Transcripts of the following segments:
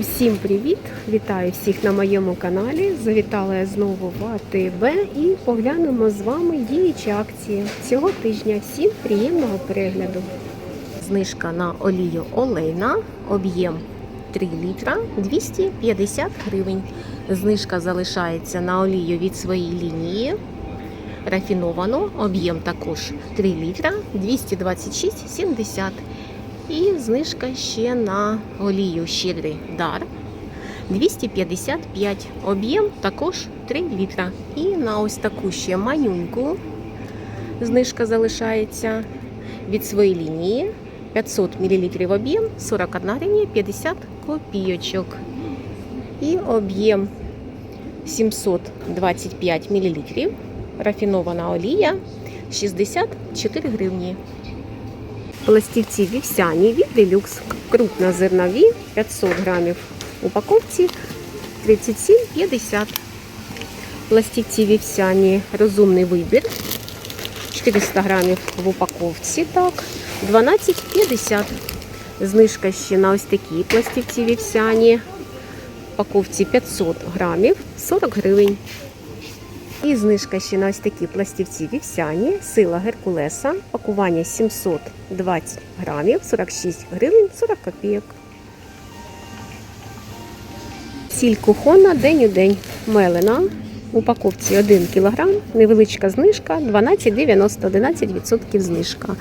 Усім привіт! Вітаю всіх на моєму каналі. Завітала я знову в АТБ і поглянемо з вами діючі акції цього тижня. Всім приємного перегляду. Знижка на олію олейна, об'єм 3 літра 250 гривень. Знижка залишається на олію від своєї лінії. Рафіновано, об'єм також 3 літра 226,70. І знижка ще на олію щедрий дар 255 об'єм також 3 літра. І на ось таку ще манюньку знижка залишається від своєї лінії 500 мл об'єм 41 гривня 50 копійочок. І об'єм 725 мл рафінована олія 64 гривні. Пластівці вівсяні від делюкс крупнозернові 500 грамів в упаковці 37,50. Пластівці вівсяні розумний вибір 400 грамів в упаковці. Так, 12,50. Знижка ще на ось такі пластівці вівсяні. В упаковці 500 грамів 40 гривень. І знижка ще на ось такі пластівці вівсяні, сила Геркулеса, пакування 720 грамів, 46 гривень, 40 копійок. Сіль кухона день у день мелена. Упаковці 1 кг, невеличка знижка, 12,90, 11% знижка.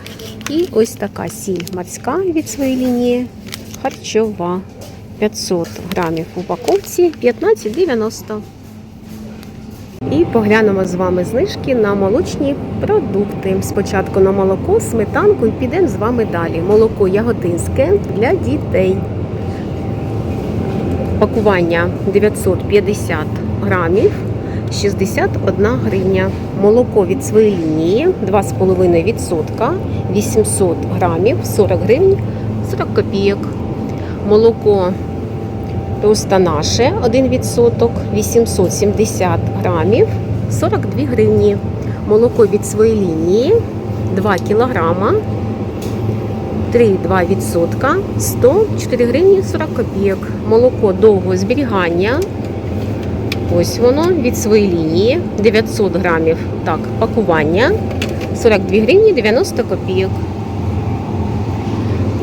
І ось така сіль морська від своєї лінії, харчова. 500 грамів в упаковці, 15,90. Поглянемо з вами знижки на молочні продукти. Спочатку на молоко, сметанку і підемо з вами далі. Молоко яготинське для дітей. Пакування 950 грамів, 61 гривня. Молоко від своєї лінії 2,5%, 800 грамів, 40 гривень, 40 копійок. Молоко Просто наше 1%, 870 грамів, 42 гривні. Молоко від своєї лінії 2 кілограма, 3,2%, 104 гривні 40 копійок. Молоко довгого зберігання. Ось воно від своєї лінії 900 грамів. Так, пакування 42 гривні 90 копійок.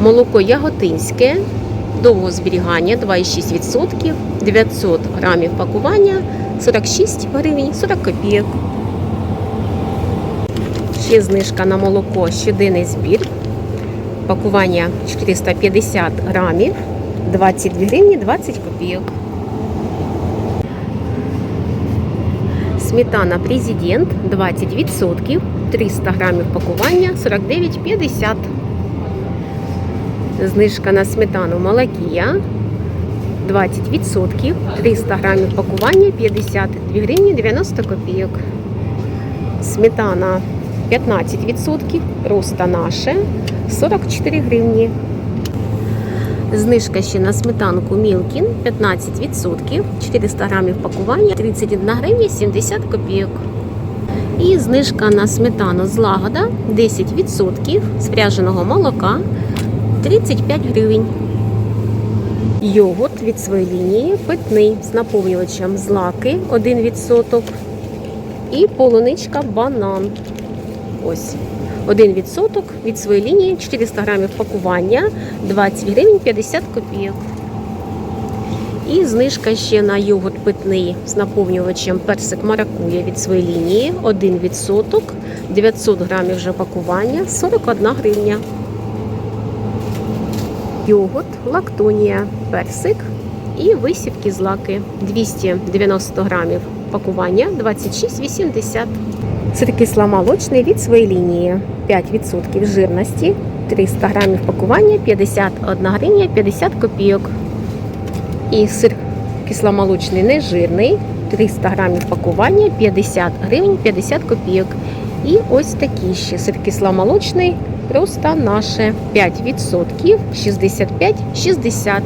Молоко яготинське довгого зберігання 2,6%, 900 грамів пакування 46 гривень 40 копійок. Ще знижка на молоко щоденний збір. Пакування 450 грамів 22 гривні 20 копійок. Сметана Президент 20%, 300 грамів пакування 49,50 Знижка на сметану Малакія 20%, 300 грамів пакування 52 гривні 90 копійок. Сметана 15%, просто наше 44 гривні. Знижка ще на сметанку Мілкін 15%, 400 грамів пакування 31 гривня 70 копійок. І знижка на сметану злагода 10% спряженого молока 35 гривень. Йогурт від своєї лінії питний з наповнювачем злаки 1%. І полуничка банан. Ось. 1% від своєї лінії 400 грамів пакування 20 гривень 50 копійок. І знижка ще на йогурт питний з наповнювачем персик маракуя від своєї лінії 1%. 900 грамів вже пакування 41 гривня йогурт, лактонія, персик і висівки злаки 290 грамів пакування 26,80. Сир кисломолочний від своєї лінії 5% жирності, 300 грамів пакування 51 гривня 50 копійок. І сир кисломолочний нежирний, 300 грамів пакування 50 гривень 50 копійок. І ось такий ще сир кисломолочний Просто наше 5%, 65-60.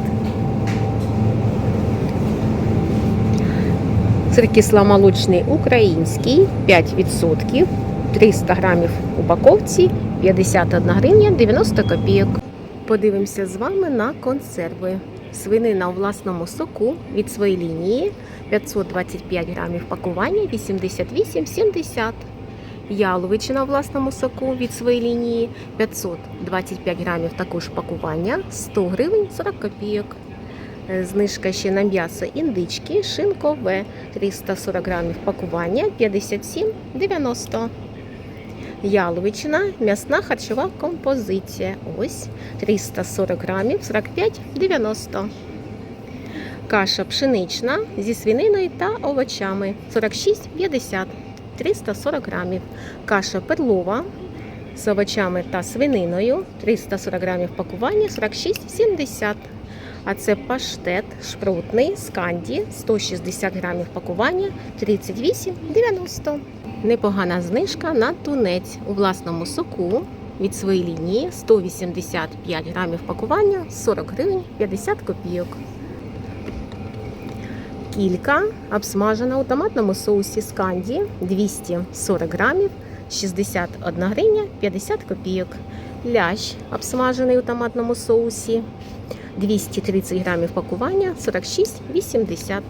Сир кисломолочний український 5%, 300 грамів упаковці, 51 гривня 90 копійок. Подивимося з вами на консерви. Свинина у власному соку від своєї лінії 525 грамів пакування 88,70. Яловичина у власному соку від своєї лінії 525 грамів також пакування 100 гривень 40 копійок. Е, Знижка ще на м'ясо індички, шинкове 340 грамів пакування 57,90. Яловичина, м'ясна харчова композиція. Ось 340 грамів 45,90. Каша пшенична зі свининою та овочами 46,50 340 грамів. Каша перлова з овочами та свининою 340 грамів пакування 46,70. А це паштет шпротний з канді 160 грамів пакування 38,90. Непогана знижка на тунець у власному соку від своєї лінії 185 грамів пакування 40 гривень 50 копійок. Кілька обсмажена у томатному соусі з канді 240 грамів 61 гривня 50 копійок. Лящ обсмажений у томатному соусі 230 грамів пакування 46,80.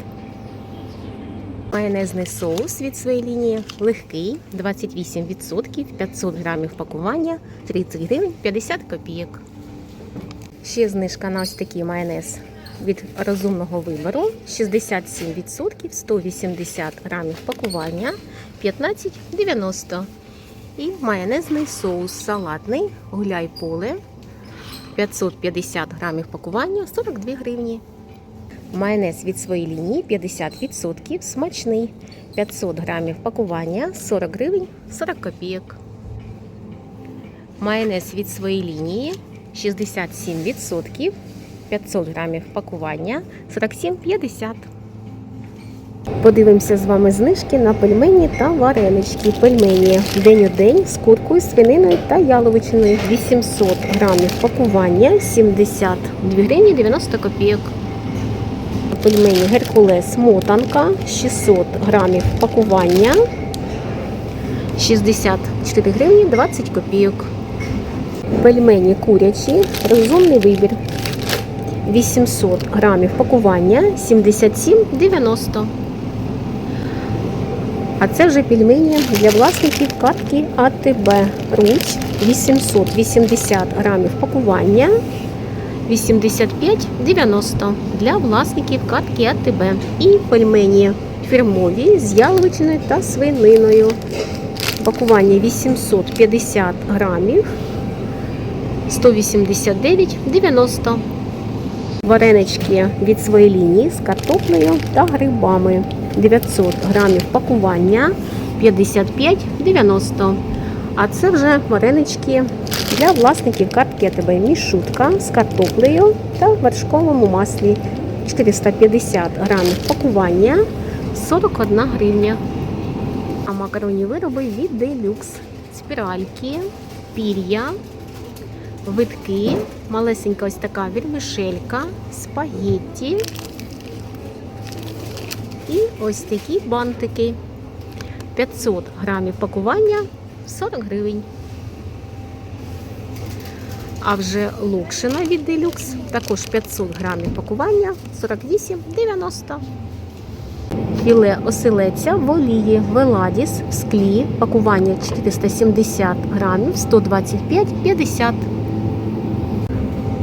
Майонезний соус від своєї лінії легкий 28%, 500 грамів пакування 30 гривень 50 копійок. Ще знижка на ось такий майонез від розумного вибору 67%, 180 грамів пакування 15,90. І майонезний соус салатний гуляй поле 550 грамів пакування 42 гривні. Майонез від своєї лінії 50%, смачний 500 грамів пакування 40 гривень 40 копійок. Майонез від своєї лінії 67%, 500 грамів пакування 47,50. Подивимося з вами знижки на пельмені та варенички. Пельмені день у день з куркою, свининою та яловичиною. 800 грамів пакування 72 гривні 90 копійок. Пельмені Геркулес мотанка 600 грамів пакування 64 гривні 20 копійок. Пельмені курячі, розумний вибір. 800 грамів пакування 77,90. А це вже пельмені для власників картки АТБ. Руч 880 грамів пакування 85,90 для власників картки АТБ. І пельмені фірмові з яловичиною та свининою. Пакування 850 грамів 189,90. Варенички від своєї лінії з картоплею та грибами. 900 грамів пакування 55,90. А це вже варенички для власників картки АТБ мішутка з картоплею та вершковому маслі. 450 грамів пакування 41 гривня. А макаронні вироби від Deluxe. Спіральки, пір'я, витки, малесенька ось така вірмишелька, спагетті і ось такі бантики. 500 грамів пакування 40 гривень. А вже локшина від Deluxe також 500 грамів пакування 48,90. Філе оселеця в олії Веладіс в склі. Пакування 470 грамів 125,50.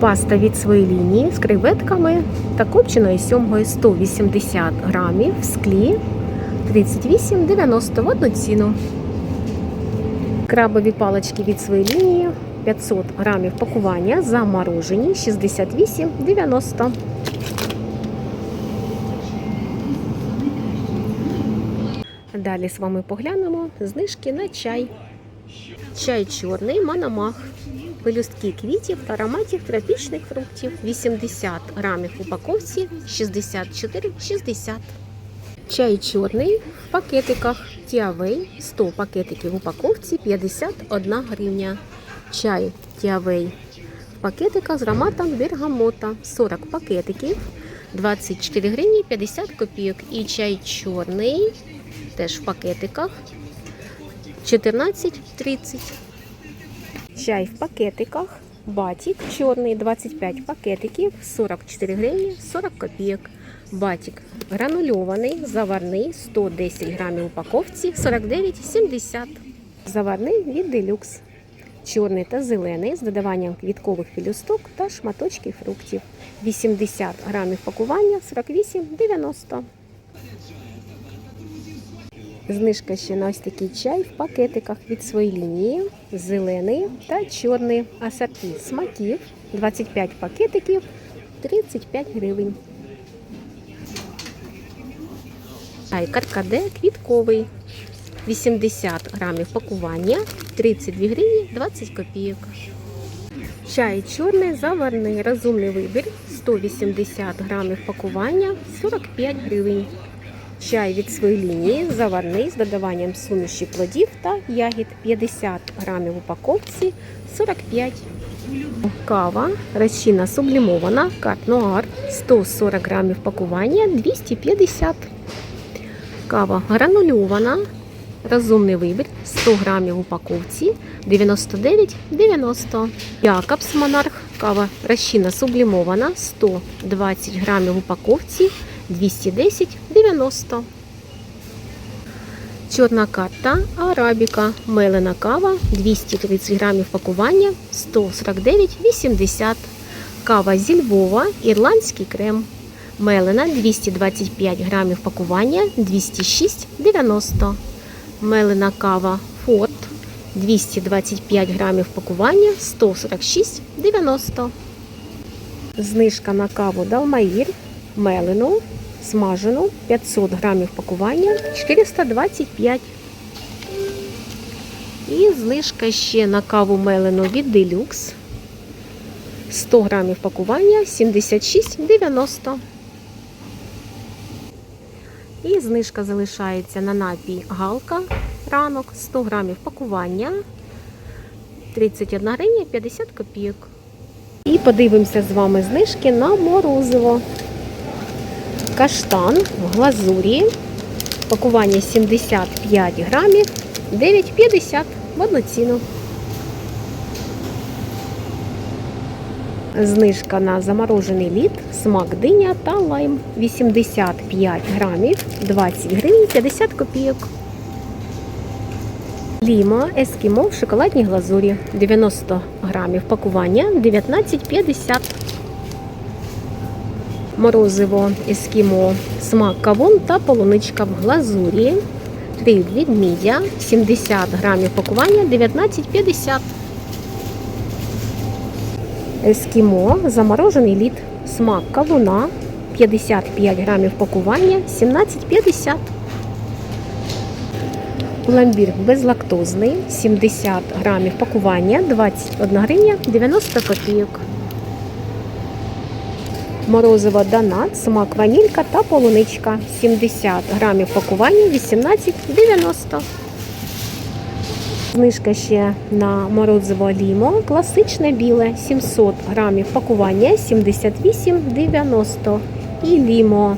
Паста від своєї лінії з креветками та копченою сьомгою 180 грамів в склі 38,90 в одну ціну. Крабові палички від своєї лінії 500 грамів пакування заморожені 68,90. Далі з вами поглянемо знижки на чай. Чай чорний Мономах. Пелюстки квітів та ароматів тропічних фруктів. 80 грамів в упаковці 64,60. Чай чорний в пакетиках. Тіавей 100 пакетиків в упаковці 51 гривня. Чай Тіавей в пакетиках з ароматом бергамота 40 пакетиків 24 гривні 50 копійок. І чай чорний теж в пакетиках 14,30. Чай в пакетиках Батік чорний 25 пакетиків 44 гривні 40 копійок. Батік гранульований, заварний 110 грамів упаковці 49,70. Заварний від делюкс. Чорний та зелений з додаванням квіткових пелюсток та шматочків фруктів. 80 грамів пакування 48,90. Знижка ще на ось такий чай в пакетиках від своєї лінії. Зелений та чорний асорті смаків. 25 пакетиків 35 гривень. Чай каркаде квітковий. 80 грамів пакування 32 гривні 20 копійок. Чай чорний заварний розумний вибір 180 грамів пакування 45 гривень. Чай від своєї лінії заварний з додаванням суміші плодів та ягід 50 грамів в упаковці 45. Кава розчинна сублімована карт нуар 140 грамів пакування 250. Кава гранульована. Розумний вибір 100 грамів в упаковці 99,90. Якобс Монарх. Кава розчинна сублімована 120 грамів в упаковці 210,90. Чорна карта Арабіка. Мелена кава 230 грамів пакування 149,80. Кава зі Львова. Ірландський крем. Мелена 225 грамів пакування 206,90. Мелена кава Форт 225 грамів пакування 146,90. Знижка на каву Далмаїр мелену смажену 500 грамів пакування 425. І знижка ще на каву мелену від Deluxe 100 грамів пакування 76,90. І знижка залишається на напій Галка ранок 100 грамів пакування 31 гривня 50 копійок. І подивимося з вами знижки на морозиво. Каштан в глазурі. Пакування 75 грамів 9,50 в одну ціну. Знижка на заморожений лід, смак диня та лайм 85 грамів 20 гривень 50 копійок. Ліма ескімо в шоколадній глазурі 90 грамів пакування 19,50. Морозиво ескімо, смак кавун та полуничка в глазурі. Три відмідя 70 грамів пакування 19,50. Ескімо, заморожений лід, смак кавуна 55 грамів пакування 17,50. Пломбір безлактозний 70 грамів пакування 21 гривня 90 копійок. Морозиво донат, смак ванілька та полуничка 70 грамів пакування 18,90. Знижка ще на морозиво лімо, класичне біле 700 грамів пакування 78,90. І лімо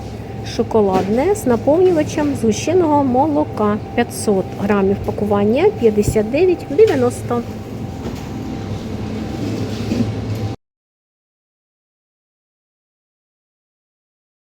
шоколадне з наповнювачем згущеного молока 500 грамів пакування 59,90.